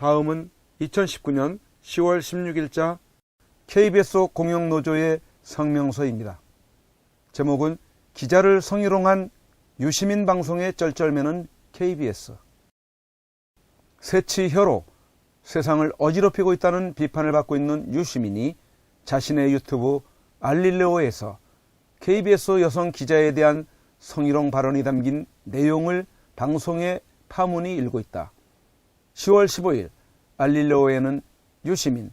다음은 2019년 10월 16일자 KBS 공영노조의 성명서입니다. 제목은 기자를 성희롱한 유시민 방송의 쩔쩔매는 KBS. 새치 혀로 세상을 어지럽히고 있다는 비판을 받고 있는 유시민이 자신의 유튜브 알릴레오에서 KBS 여성 기자에 대한 성희롱 발언이 담긴 내용을 방송에 파문이 일고 있다. 10월 15일 알릴레오에는 유시민,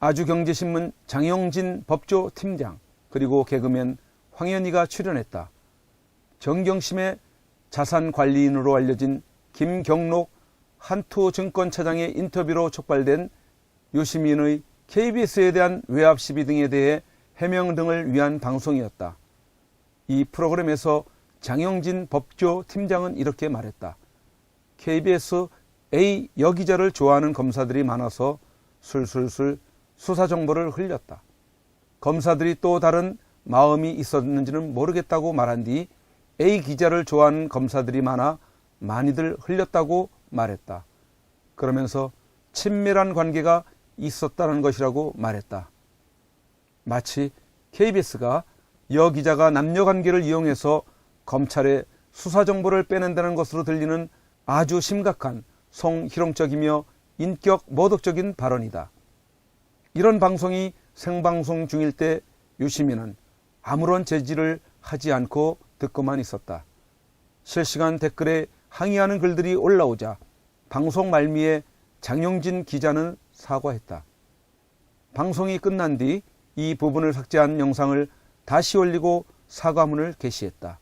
아주경제신문 장영진 법조 팀장, 그리고 개그맨 황현희가 출연했다. 정경심의 자산관리인으로 알려진 김경록 한투증권 차장의 인터뷰로 촉발된 유시민의 KBS에 대한 외압 시비 등에 대해 해명 등을 위한 방송이었다. 이 프로그램에서 장영진 법조 팀장은 이렇게 말했다. KBS A 여기자를 좋아하는 검사들이 많아서 술술술 수사 정보를 흘렸다. 검사들이 또 다른 마음이 있었는지는 모르겠다고 말한 뒤 A 기자를 좋아하는 검사들이 많아 많이들 흘렸다고 말했다. 그러면서 친밀한 관계가 있었다는 것이라고 말했다. 마치 KBS가 여 기자가 남녀 관계를 이용해서 검찰의 수사 정보를 빼낸다는 것으로 들리는 아주 심각한 성희롱적이며 인격 모독적인 발언이다. 이런 방송이 생방송 중일 때 유시민은 아무런 제지를 하지 않고 듣고만 있었다. 실시간 댓글에 항의하는 글들이 올라오자 방송 말미에 장영진 기자는 사과했다. 방송이 끝난 뒤 이 부분을 삭제한 영상을 다시 올리고 사과문을 게시했다.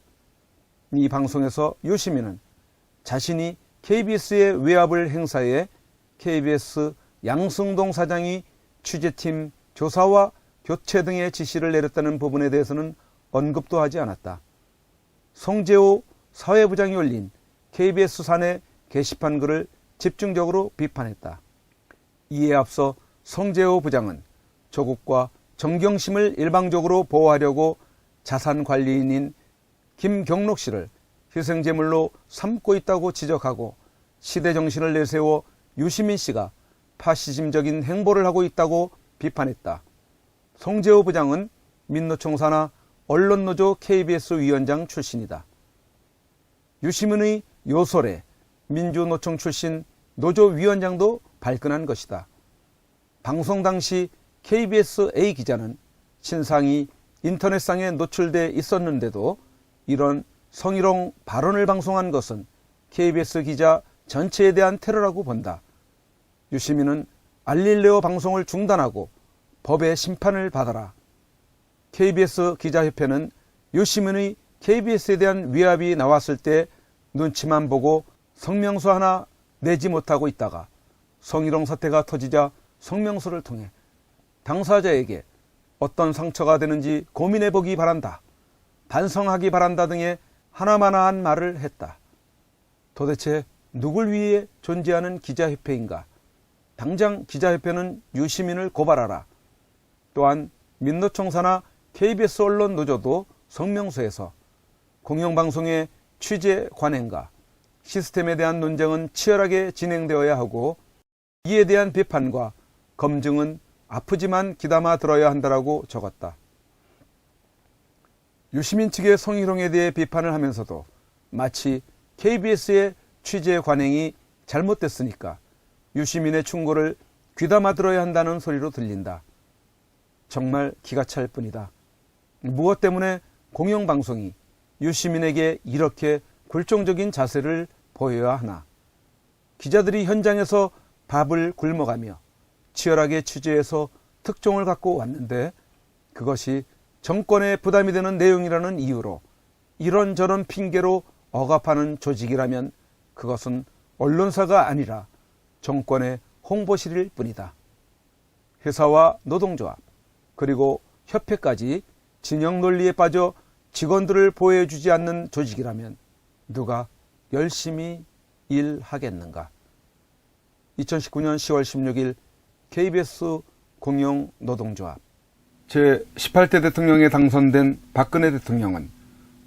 이 방송에서 유시민은 자신이 KBS의 외압을 행사해 KBS 양승동 사장이 취재팀 조사와 교체 등의 지시를 내렸다는 부분에 대해서는 언급도 하지 않았다. 송재호 사회부장이 올린 KBS 사내 게시판 글을 집중적으로 비판했다. 이에 앞서 송재호 부장은 조국과 정경심을 일방적으로 보호하려고 자산관리인인 김경록 씨를 희생제물로 삼고 있다고 지적하고 시대 정신을 내세워 유시민 씨가 파시즘적인 행보를 하고 있다고 비판했다. 송재호 부장은 민노총 산하 언론노조 KBS 위원장 출신이다. 유시민의 요설에 민주노총 출신 노조 위원장도 발끈한 것이다. 방송 당시 KBS A 기자는 신상이 인터넷상에 노출돼 있었는데도 이런 성희롱 발언을 방송한 것은 KBS 기자 전체에 대한 테러라고 본다. 유시민은 알릴레오 방송을 중단하고 법의 심판을 받아라. KBS 기자협회는 유시민의 KBS에 대한 위압이 나왔을 때 눈치만 보고 성명서 하나 내지 못하고 있다가 성희롱 사태가 터지자 성명서를 통해 당사자에게 어떤 상처가 되는지 고민해 보기 바란다. 반성하기 바란다 등의 하나마나한 말을 했다. 도대체 누굴 위해 존재하는 기자협회인가? 당장 기자협회는 유시민을 고발하라. 또한 민노총사나 KBS 언론 노조도 성명서에서 공영방송의 취재 관행과 시스템에 대한 논쟁은 치열하게 진행되어야 하고 이에 대한 비판과 검증은 아프지만 기담아 들어야 한다라고 적었다. 유시민 측의 성희롱에 대해 비판을 하면서도 마치 KBS의 취재 관행이 잘못됐으니까 유시민의 충고를 귀담아 들어야 한다는 소리로 들린다. 정말 기가 찰 뿐이다. 무엇 때문에 공영방송이 유시민에게 이렇게 굴종적인 자세를 보여야 하나. 기자들이 현장에서 밥을 굶어가며 치열하게 취재해서 특종을 갖고 왔는데 그것이 정권에 부담이 되는 내용이라는 이유로 이런저런 핑계로 억압하는 조직이라면 그것은 언론사가 아니라 정권의 홍보실일 뿐이다. 회사와 노동조합 그리고 협회까지 진영 논리에 빠져 직원들을 보호해주지 않는 조직이라면 누가 열심히 일하겠는가? 2019년 10월 16일 KBS 공영 노동조합 제18대 대통령에 당선된 박근혜 대통령은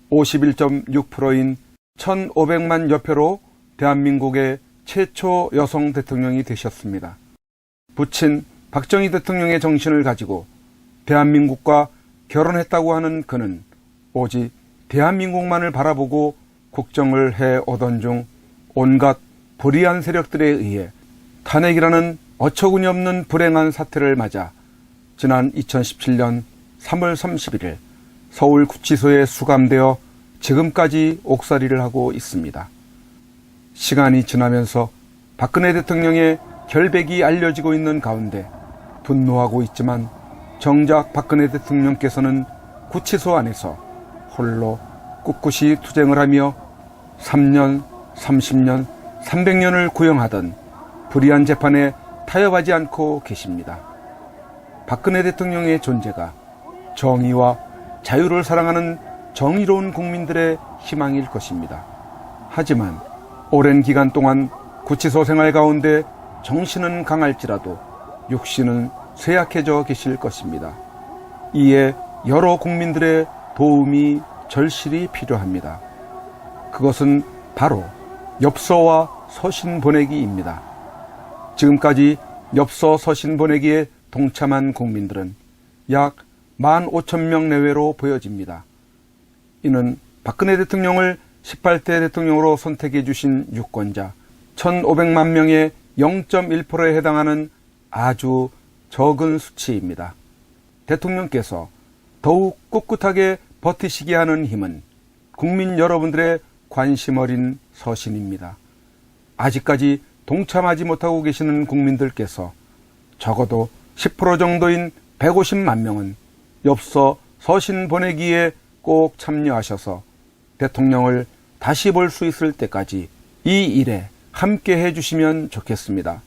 51.6%인 1,500만 여표로 대한민국의 최초 여성 대통령이 되셨습니다. 부친 박정희 대통령의 정신을 가지고 대한민국과 결혼했다고 하는 그는 오직 대한민국만을 바라보고 국정을 해 오던 중 온갖 불의한 세력들에 의해 탄핵이라는 어처구니 없는 불행한 사태를 맞아 지난 2017년 3월 31일 서울 구치소에 수감되어 지금까지 옥살이를 하고 있습니다. 시간이 지나면서 박근혜 대통령의 결백이 알려지고 있는 가운데 분노하고 있지만 정작 박근혜 대통령께서는 구치소 안에서 홀로 꿋꿋이 투쟁을 하며 3년, 30년, 300년을 구형하던 불의한 재판에 타협하지 않고 계십니다. 박근혜 대통령의 존재가 정의와 자유를 사랑하는 정의로운 국민들의 희망일 것입니다. 하지만 오랜 기간 동안 구치소 생활 가운데 정신은 강할지라도 육신은 쇠약해져 계실 것입니다. 이에 여러 국민들의 도움이 절실히 필요합니다. 그것은 바로 엽서와 서신 보내기입니다. 지금까지 엽서 서신 보내기에 동참한 국민들은 약 15,000명 내외로 보여집니다. 이는 박근혜 대통령을 18대 대통령으로 선택해 주신 유권자 1,500만 명의 0.1%에 해당하는 아주 적은 수치입니다. 대통령께서 더욱 꿋꿋하게 버티시게 하는 힘은 국민 여러분들의 관심 어린 서신입니다. 아직까지 동참하지 못하고 계시는 국민들께서 적어도 10% 정도인 150만 명은 엽서 서신 보내기에 꼭 참여하셔서 대통령을 다시 볼 수 있을 때까지 이 일에 함께 해주시면 좋겠습니다.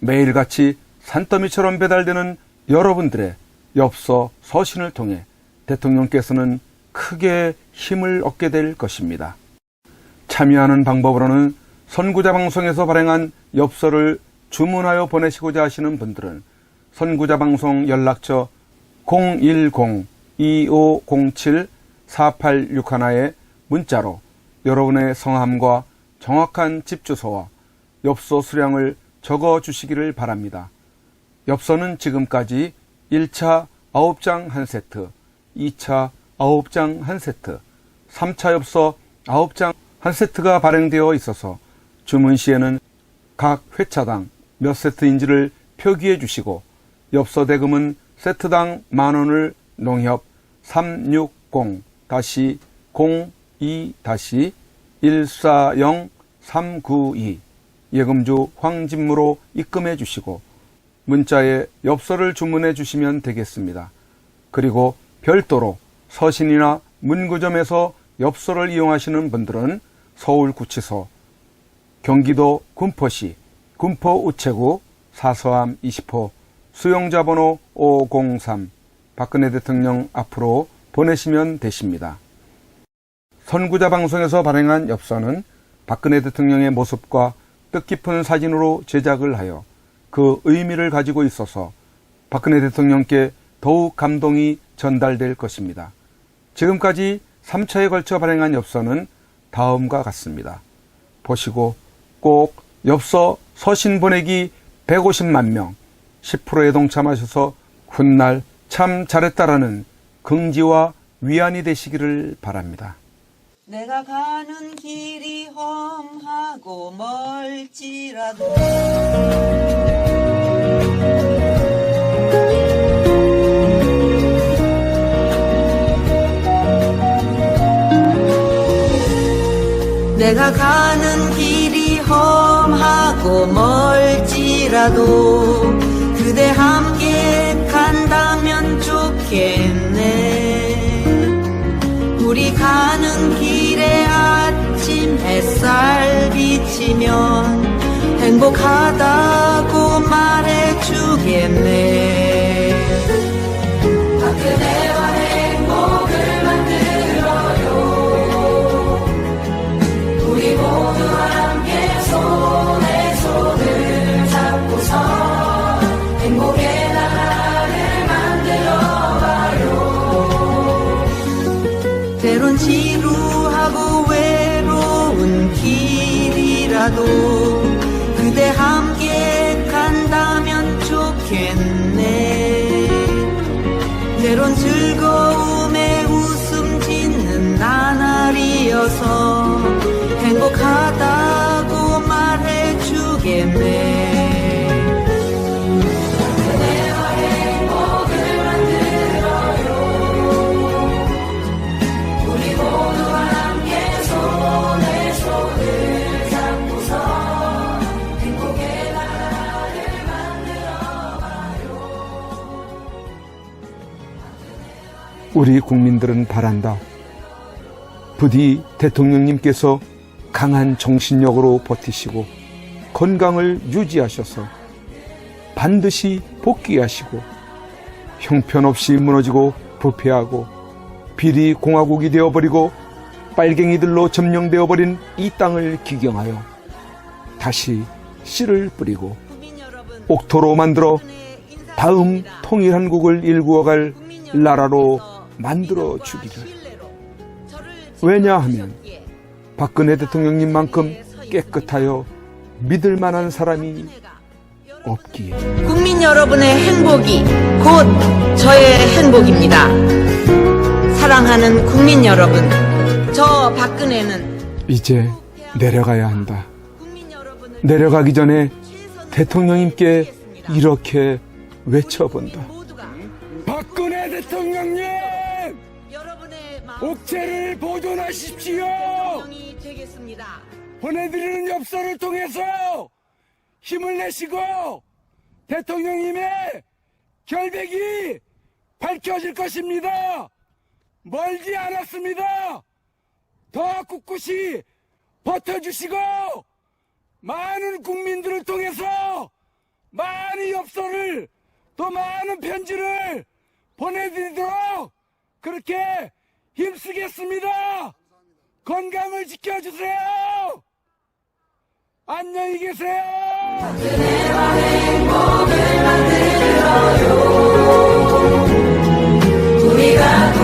매일같이 산더미처럼 배달되는 여러분들의 엽서 서신을 통해 대통령께서는 크게 힘을 얻게 될 것입니다. 참여하는 방법으로는 선구자 방송에서 발행한 엽서를 주문하여 보내시고자 하시는 분들은 선구자 방송 연락처 010-2507-4861에 문자로 여러분의 성함과 정확한 집 주소와 엽서 수량을 적어 주시기를 바랍니다. 엽서는 지금까지 1차 9장 1세트, 2차 9장 1세트, 3차 엽서 9장 1세트가 발행되어 있어서 주문 시에는 각 회차당 몇 세트인지를 표기해 주시고 엽서 대금은 세트당 만 원을 농협 360-02-140-392 예금주 황진무로 입금해 주시고 문자에 엽서를 주문해 주시면 되겠습니다. 그리고 별도로 서신이나 문구점에서 엽서를 이용하시는 분들은 서울구치소, 경기도 군포시, 군포 우체구 사서함 20호 수용자 번호 503 박근혜 대통령 앞으로 보내시면 되십니다. 선구자 방송에서 발행한 엽서는 박근혜 대통령의 모습과 뜻깊은 사진으로 제작을 하여 그 의미를 가지고 있어서 박근혜 대통령께 더욱 감동이 전달될 것입니다. 지금까지 3차에 걸쳐 발행한 엽서는 다음과 같습니다. 보시고 꼭 엽서 서신 보내기 150만 명 10%에 동참하셔서 훗날 참 잘했다라는 긍지와 위안이 되시기를 바랍니다. 내가 가는 길이 험하고 멀지라도 내가 가는 길이 험하고 멀지라도 함께 간다면 좋겠네. 우리 가는 길에 아침 햇살 비치면 행복하다고 말해주겠네 때론 지루하고 외로운 길이라도 우리 국민들은 바란다. 부디 대통령님께서 강한 정신력으로 버티시고 건강을 유지하셔서 반드시 복귀하시고 형편없이 무너지고 부패하고 비리 공화국이 되어버리고 빨갱이들로 점령되어 버린 이 땅을 기경하여 다시 씨를 뿌리고 옥토로 만들어 다음 통일한국을 일구어갈 나라로 만들어 주기를. 왜냐하면 박근혜 대통령님만큼 깨끗하여 믿을 만한 사람이 없기에. 국민 여러분의 행복이 곧 저의 행복입니다. 사랑하는 국민 여러분, 저 박근혜는 이제 내려가야 한다. 내려가기 전에 대통령님께. 이렇게 외쳐본다. 박근혜 대통령님! 옥체를 보존하십시오! 대통령이 되겠습니다. 보내드리는 엽서를 통해서 힘을 내시고 대통령님의 결백이 밝혀질 것입니다. 멀지 않았습니다. 더 꿋꿋이 버텨주시고 많은 국민들을 통해서 많은 엽서를 또 많은 편지를 보내드리도록 그렇게 힘쓰겠습니다. 감사합니다. 건강을 지켜주세요. 안녕히 계세요. 우리가